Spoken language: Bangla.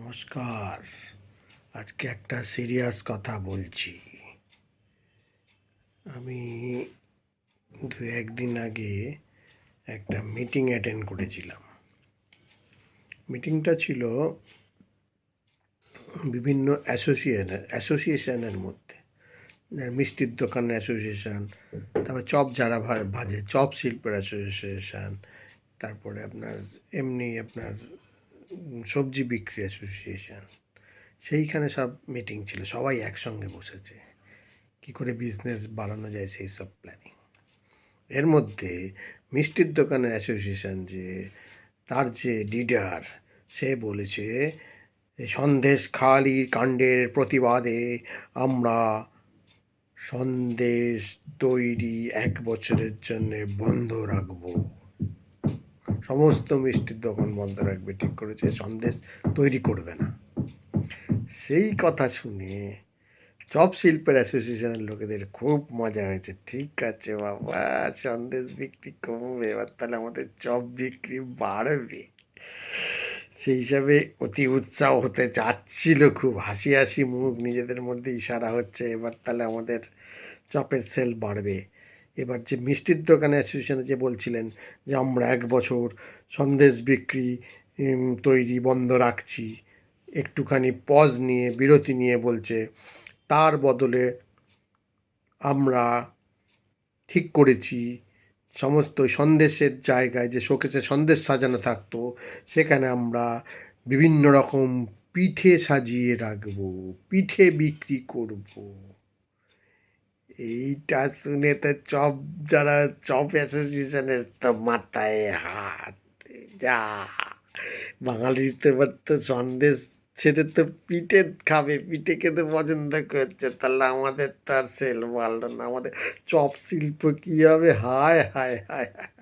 নমস্কার। আজকে একটা সিরিয়াস কথা বলছি। আমি দু একদিন আগে একটা মিটিং অ্যাটেন্ড করেছিলাম। মিটিংটা ছিল বিভিন্ন অ্যাসোসিয়েশনের অ্যাসোসিয়েশনের মধ্যে। মিষ্টির দোকানের অ্যাসোসিয়েশন তারপর চপ যারা ভাজে, চপ শিল্পের অ্যাসোসিয়েশন তারপরে আপনার এমনি আপনার সবজি বিক্রি অ্যাসোসিয়েশন সেইখানে সব মিটিং ছিল, সবাই একসঙ্গে বসেছে। কি করে বিজনেস বাড়ানো যায় সেই সব প্ল্যানিং এর মধ্যে মিষ্টির দোকানের অ্যাসোসিয়েশন যে, তার যে লিডার সে বলেছে সন্দেশ খালি কাণ্ডের প্রতিবাদে আমরা সন্দেশ তৈরি এক বছরের জন্য বন্ধ রাখব। সমস্ত মিষ্টির দোকান বন্ধ রাখবে, ঠিক করেছে, সন্দেশ তৈরি করবে না। সেই কথা শুনে চপ শিল্পের অ্যাসোসিয়েশনের লোকেদের খুব মজা হয়েছে। ঠিক আছে বাবা, সন্দেশ বিক্রি কমবে, এবার তাহলে আমাদের চপ বিক্রি বাড়বে। সেই হিসাবে অতি উৎসাহ হতে চাচ্ছিল খুব, হাসি হাসি মুখ, নিজেদের মধ্যে ইশারা হচ্ছে, এবার তাহলে আমাদের চপের সেল বাড়বে। এবার যে মিষ্টির দোকানে অ্যাসোসিয়েশনে যে বলছিলেন যে আমরা এক বছর সন্দেশ বিক্রি তৈরি বন্ধ রাখছি, একটুখানি পজ নিয়ে, বিরতি নিয়ে বলছে, তার বদলে আমরা ঠিক করেছি, সমস্ত সন্দেশের জায়গায় যে শোকেসে সন্দেশ সাজানো থাকতো, সেখানে আমরা বিভিন্ন রকম পিঠে সাজিয়ে রাখব, পিঠে বিক্রি করব। এইটা শুনে তো চপ, যারা চপ অ্যাসোসিয়েশনের তো মাথায় হাত, যা বাঙালির তো এবার তো সন্দেশ ছেড়ে তো পিঠে খাবে, পিঠে খেতে পছন্দ করছে, তাহলে আমাদের তো আর সেল বাড়লো না, আমাদের চপ শিল্প কী হবে হায় হায় হায় হায়।